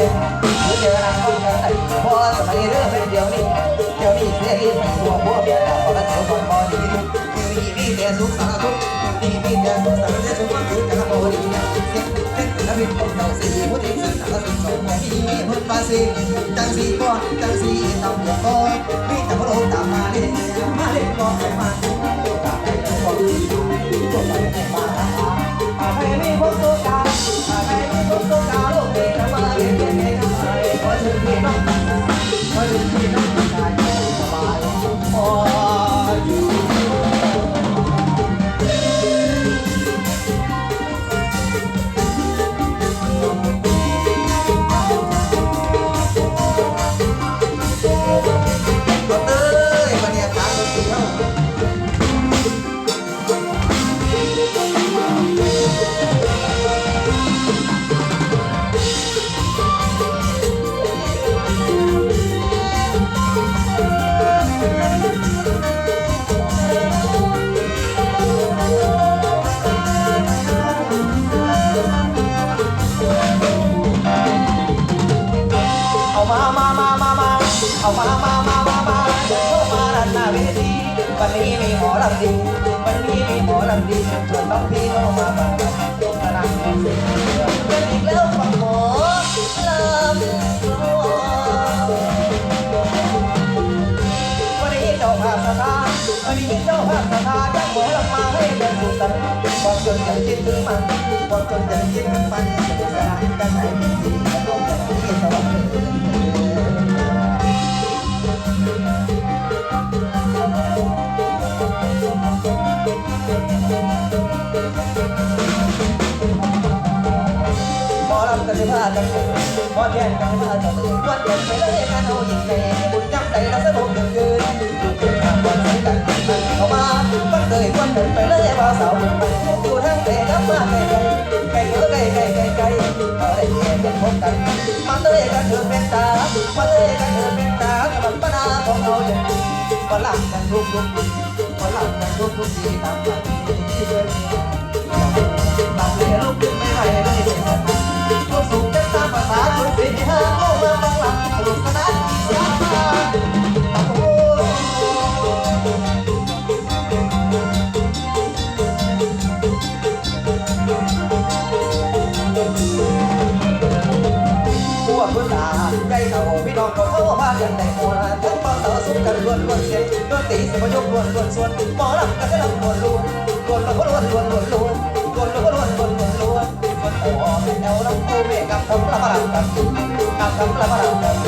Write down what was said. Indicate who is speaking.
Speaker 1: ช็ดหรือเจออะไรก็จะใส่พอสมัยเรื่องเป็นเดียวนี้เดียวนี้เสียรีบไม่ตัวพวกเมียแต่พอละเสียวก่อนพอดีคือดีมีแต่สุขสารทุกดีมีแต่สุขสารเสียสุขมันคือการโมดีนะเสียเส้นศิลปินของเราสี่ผู้ที่สื่อสารสิ่งสองมีพุทธภาษีจังสีก่อนจังสีตำรวจก็มีแต่พระองค์ตามมาเล่นมาเล่นก็ไปมา เอามามามามามาเดินเข้ามาด้านหน้าเวทีวันนี้มีหมอลำดีวันนี้มีหมอลำดีชวนน้องพี่น้องมาฟังกำลังร้องเพลงเป็นอีกแล้วฟังหมอลำวันนี้เจ้าภาพสถานวันนี้เจ้าภาพสถานยังหมอลำมาให้เป็นผู้ตัดความจนยังคิดถึงมันความจนยังคิดถึงมันจะสถานกันไหน ลำกันสิพากันเถิดหมอแคนกันสิพากันเถิดวันเย็นไปเลยงานเอายิ่งใหญ่บุญย้ำใจเราสนุกเกินเกินอยู่เกินทางวันใส่กันมันเข้ามาวัน พวกคุณตาใจเต่าพี่น้องขาเขามากันแต่งหัวทั้งเป่าเต่าสุกกันล้วนล้วนเสียงล้วนตีสมยกล้วนล้วนส่วนหมอลำกันจะลำล้วนล้วนล้วนแล้วก็ล้วนล้วนล้วนล้วนล้วนล้วก็ล้วนล้วนล้วนล้วนคนโอ้เป็นแนวน้ำโอเมกับคำละบารังกับกับคำละบารังกับ